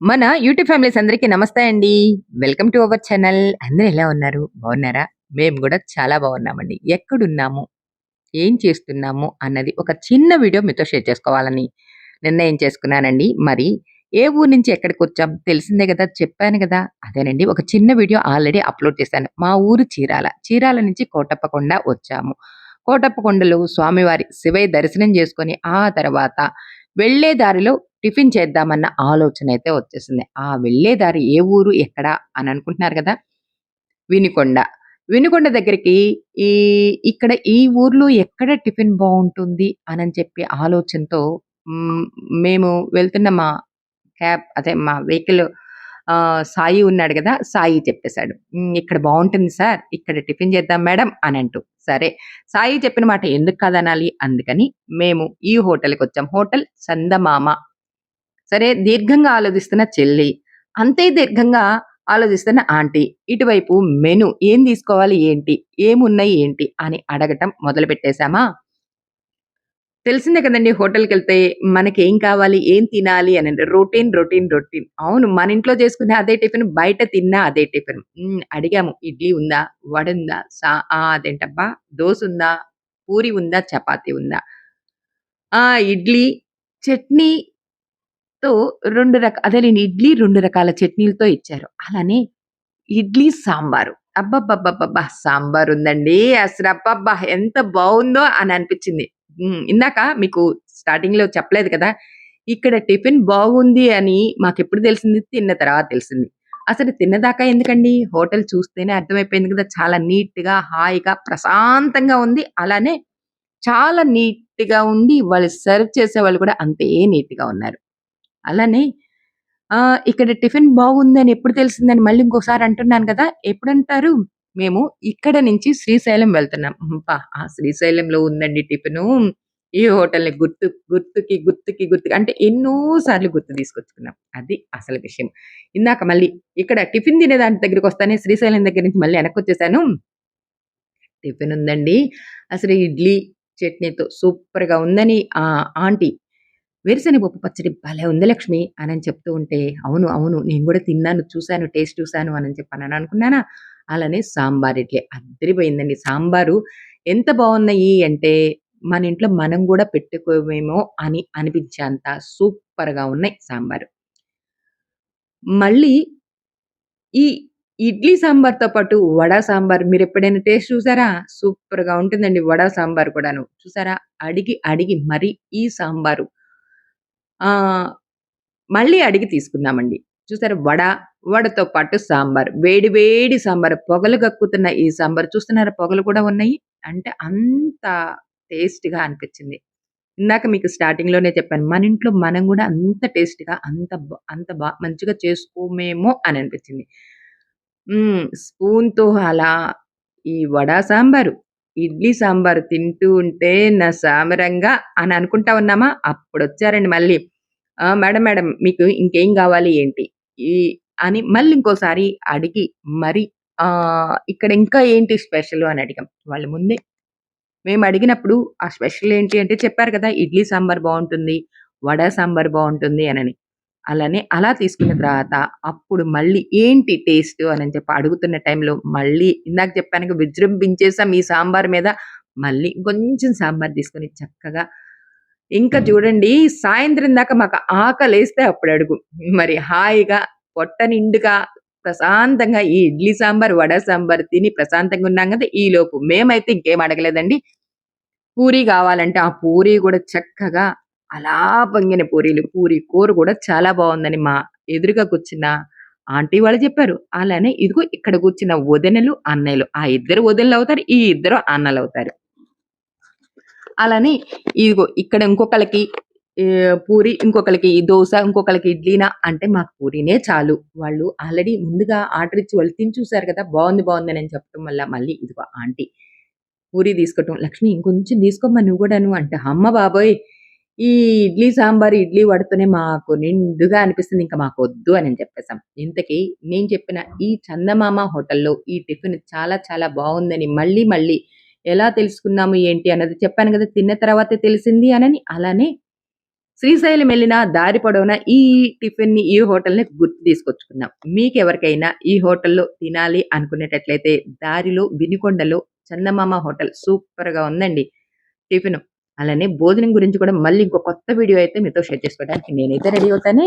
మన YouTube families అందరికీ నమస్తే అండి. Welcome to our channel. అందరూ ఎలా ఉన్నారు? బాగున్నారా? మేము కూడా చాలా బాగున్నామండి. ఎక్కడున్నాము? ఏం చేస్తున్నాము? అన్నది ఒక చిన్న వీడియో మీతో షేర్ చేసుకోవాలని నిర్ణయం చేసుకున్నానండి. మరి ఏ ఊరు నుంచి ఎక్కడికి వచ్చాం తెలిసిందే కదా చెప్పాను కదా అదేనండి ఒక చిన్న వీడియో ఆల్రెడీ అప్‌లోడ్ చేశాను. మా ఊరు చీరాల. చీరాల నుంచి కోటప్పకొండ వచ్చాము. కోటప్పకొండలో స్వామివారి శివయ్య దర్శనం చేసుకొని, ఆ తర్వాత వెళ్ళే దారిలో టిఫిన్ చేద్దామన్న ఆలోచన అయితే వచ్చేసింది. ఆ వెళ్ళే దారి ఏ ఊరు? ఎక్కడ? అని అనుకుంటున్నారు కదా వినుకొండ. వినుకొండ దగ్గరికి ఈ ఇక్కడ ఈ ఊర్లో ఎక్కడ టిఫిన్ బాగుంటుంది అని చెప్పి ఆలోచనతో మేము వెళ్తున్న మా క్యాబ్ అదే మా వెహికల్ సాయి ఉన్నాడు కదా సాయి చెప్పేసాడు. "ఇక్కడ బాగుంటుంది సార్. ఇక్కడ టిఫిన్ చేద్దాం మేడం" అనంటూ. సరే సాయి చెప్పిన మాట ఎందుకు కాదనాలి? అందుకని మేము ఈ హోటల్‌కొచ్చాం. హోటల్ చందమామ. సరే దీర్ఘంగా ఆలోచిస్తున్న చెల్లి, అంతే దీర్ఘంగా ఆలోచిస్తున్న ఆంటీ. ఇటువైపు మెను ఏం తీసుకోవాలి ఏంటి? ఏమున్నాయి ఏంటి? అని అడగటం మొదలు పెట్టేశామా తెలిసిందే కదండీ మనకి ఏం కావాలి? ఏం తినాలి? అని రొటీన్, రొటీన్, రొటీన్. అవును. మన ఇంట్లో చేసుకునే అదే టిఫిన్ బయట తిన్నా అదే టిఫిన్. అడిగాము ఇడ్లీ ఉందా? వడుందా? సా అదేంటబ్బా అదేంటబ్బా! ఉందా పూరి ఉందా? చపాతీ ఉందా? ఆ! ఇడ్లీ, చట్నీతో రెండు రక నేను ఇడ్లీ రెండు రకాల చట్నీలతో ఇచ్చారు. అలానే ఇడ్లీ సాంబారు. అబ్బబ్బబ్బబ్బబ్బా! అసలు అబ్బబ్బా ఎంత బాగుందో అని అనిపించింది ఇందాక మీకు స్టార్టింగ్‌లో చెప్పలేదు కదా! ఇక్కడ టిఫిన్ బాగుంది అని మాకు ఎప్పుడు తెలిసింది? తిన్న తర్వాత తెలిసింది. అసలు తిన్నదాకా ఎందుకండి? హోటల్ చూస్తేనే అర్థమైపోయింది కదా! చాలా నీట్‌గా, హాయిగా, ప్రశాంతంగా ఉంది. అలానే చాలా నీట్‌గా ఉండి వాళ్ళు సర్వ్ చేసేవాళ్ళు కూడా అంతే నీట్‌గా ఉన్నారు. అలానే ఇక్కడ టిఫిన్ బాగుందని ఎప్పుడు తెలిసిందని మళ్ళీ ఇంకోసారి అంటున్నాను కదా ఎప్పుడంటారు? మేము ఇక్కడ నుంచి శ్రీశైలం వెళ్తున్నాం. అబ్బా! ఆ శ్రీశైలంలో ఉందండి టిఫిను. ఈ హోటల్‌ని గుర్తు గుర్తుకి, గుర్తుకి, గుర్తుకి అంటే ఎన్నో సార్లు గుర్తు తీసుకొచ్చుకున్నాం. అది అసలు విషయం. ఇందాక మళ్ళీ ఇక్కడ టిఫిన్ తినే దాని దగ్గరికి వస్తానే శ్రీశైలం దగ్గర నుంచి మళ్ళీ వెనక్కి వచ్చేసాను టిఫిన్ ఉందండి. అసలు ఇడ్లీ, చట్నీతో సూపర్‌గా ఉందని ఆ ఆంటీ "వేరుశెనగ పప్పు పచ్చడి భలే ఉంది లక్ష్మి" అని చెప్తూ ఉంటే, అవును, అవును నేను కూడా తిన్నాను, చూశాను టేస్ట్ చూశాను అని చెప్పనని అనుకున్నానా, అలానే సాంబార్ ఇడ్లీ అద్దరిపోయిందండి సాంబారు ఎంత బాగున్నాయి అంటే, మన ఇంట్లో మనం కూడా పెట్టుకోమేమో అని అనిపించేంత సూపర్‌గా ఉన్నాయి సాంబారు. మళ్ళీ ఈ ఇడ్లీ సాంబార్‌తో పాటు వడ సాంబార్ మీరు ఎప్పుడైనా టేస్ట్ చూసారా? సూపర్‌గా ఉంటుందండి వడ సాంబార్ కూడాను. చూసారా? అడిగి, అడిగి మరి ఈ సాంబారు మళ్ళీ అడిగి తీసుకున్నామండి. చూసారు వడ, వడతో పాటు సాంబార్. వేడి వేడి సాంబార్. పొగలు గక్కుతున్న ఈ సాంబార్ చూస్తున్నారా? పొగలు కూడా ఉన్నాయి. అంటే అంత టేస్ట్‌గా అనిపించింది. ఇందాక మీకు స్టార్టింగ్‌లోనే చెప్పాను. మన ఇంట్లో మనం కూడా అంత టేస్ట్‌గా అంత అంత బా మంచిగా చేసుకోమేమో అని అనిపించింది. స్పూన్‌తో అలా ఈ వడ సాంబారు, ఇడ్లీ సాంబారు తింటూ ఉంటే నా సామరంగా అని అనుకుంటా ఉన్నామా, అప్పుడు వచ్చారండి మళ్ళీ. మేడం, మేడం మీకు ఇంకేం కావాలి ఏంటి? ఈ అని మళ్ళీ ఇంకోసారి అడిగి మరి ఆ ఇక్కడ ఇంకా ఏంటి స్పెషల్ అని అడిగాం. వాళ్ళ ముందే మేము అడిగినప్పుడు ఆ స్పెషల్ ఏంటి అంటే చెప్పారు కదా! ఇడ్లీ సాంబార్ బాగుంటుంది వడ సాంబార్ బాగుంటుంది అనని. అలానే అలా తీసుకున్న తర్వాత అప్పుడు మళ్ళీ ఏంటి టేస్ట్ అని చెప్పి అడుగుతున్న టైంలో మళ్ళీ ఇందాక చెప్పాను విజృంభించేసాం ఈ సాంబార్ మీద. మళ్ళీ ఇంకొంచెం సాంబార్ తీసుకొని చక్కగా ఇంకా చూడండి సాయంత్రం దాకా మాకు ఆకలేస్తే అప్పుడు అడుగు. మరి హాయిగా పొట్ట నిండుగా ప్రశాంతంగా ఈ ఇడ్లీ సాంబార్, వడ సాంబార్ తిని ప్రశాంతంగా ఉన్నాం గదా! ఈలోపు మేమైతే ఇంకేం అడగలేదండి. పూరి గావాలంటే ఆ పూరి గూడా చక్కగా అలా పొంగిన పూరీలు. పూరి కూర గూడా చాలా బావుందని మా ఎదురుగా కూర్చున్న ఆంటీ వాళ్ళు చెప్పారు. అలానే ఇదిగో ఇక్కడ కూర్చున్న వదినలు, అన్నయ్యలు. ఆ ఇద్దరు వదినలవుతారు. ఈ ఇద్దరు అన్నలవుతారు. అలానే ఇదిగో ఇక్కడ ఇంకొకరికి పూరి, ఇంకొకరికి దోశ ఇంకొకరికి ఇడ్లీనా అంటే మాకు పూరినే చాలు. వాళ్ళు ఆల్రెడీ ముందుగా ఆర్డర్ ఇచ్చి వాళ్ళు తిని చూసారు కదా! బాగుంది అని చెప్పటం వల్ల మళ్ళీ ఇదిగో ఆంటీ పూరి తీసుకోవటం. "లక్ష్మి ఇంకొంచెం తీసుకోమ్మా నువ్వు కూడాను అంటే, అమ్మ బాబోయ్! ఈ ఇడ్లీ సాంబార్, ఇడ్లీ వడితేనే మాకు నిండుగా అనిపిస్తుంది. ఇంకా మాకు వద్దు అని చెప్పేసాం. ఇంతకీ నేను చెప్పిన ఈ చందమామ హోటల్‌లో ఈ టిఫిన్ చాలా చాలా బాగుందని మళ్ళీ మళ్ళీ ఎలా తెలుసుకున్నాము ఏంటి అన్నది చెప్పాను కదా తిన్న తర్వాతే తెలిసింది అనని. అలానే శ్రీశైలం వెళ్ళిన దారి పొడవున ఈ టిఫిన్‌ని, ఈ హోటల్‌ని గుర్తు తీసుకొచ్చుకున్నాం. మీకు ఎవరికైనా ఈ హోటల్‌లో తినాలి అనుకునేటట్లయితే దారిలో వినికొండలో చందమామ హోటల్ సూపర్‌గా ఉందండి టిఫిన్ అలానే భోజనం గురించి కూడా మళ్ళీ ఇంకో కొత్త వీడియో అయితే మీతో షేర్ చేసుకోవడానికి నేనైతే రెడీ అవుతానే.